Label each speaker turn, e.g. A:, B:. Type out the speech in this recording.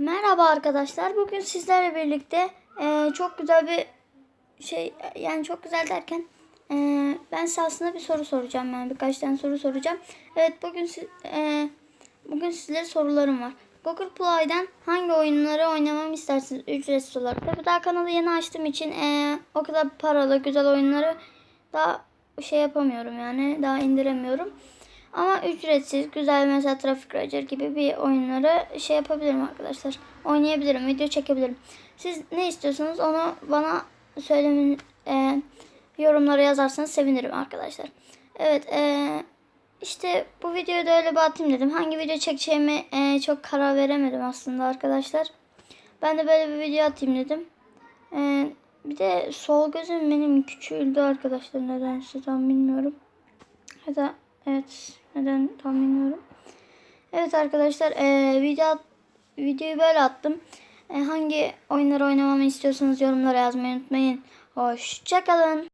A: Merhaba arkadaşlar. Bugün sizlerle birlikte eee, çok güzel bir şey yani çok güzel derken eee, ben size aslında bir soru soracağım yani birkaç tane soru soracağım. Evet bugün eee, bugün sizlere sorularım var. Google Play'den hangi oyunları oynamamı istersiniz ücretsiz olarak? Tabii daha kanalı yeni açtığım için eee, o kadar paralı güzel oyunları daha şey yapamıyorum yani daha indiremiyorum. Ama ücretsiz, güzel mesela Traffic Ranger gibi bir oyunları şey yapabilirim arkadaşlar. Oynayabilirim, video çekebilirim. Siz ne istiyorsanız onu bana söylemin, e, yorumlara yazarsanız sevinirim arkadaşlar. Evet, e, işte bu videoyu da öyle bir atayım dedim. Hangi video çekeceğimi e, çok karar veremedim aslında arkadaşlar. Ben de böyle bir video atayım dedim. E, bir de sol gözüm benim küçüldü arkadaşlar nedense tam bilmiyorum. Ya da evet neden tam bilmiyorum. Evet arkadaşlar eee video videoyu böyle attım. E, hangi oyunları oynamamı istiyorsanız yorumlara yazmayı unutmayın. Hoşçakalın.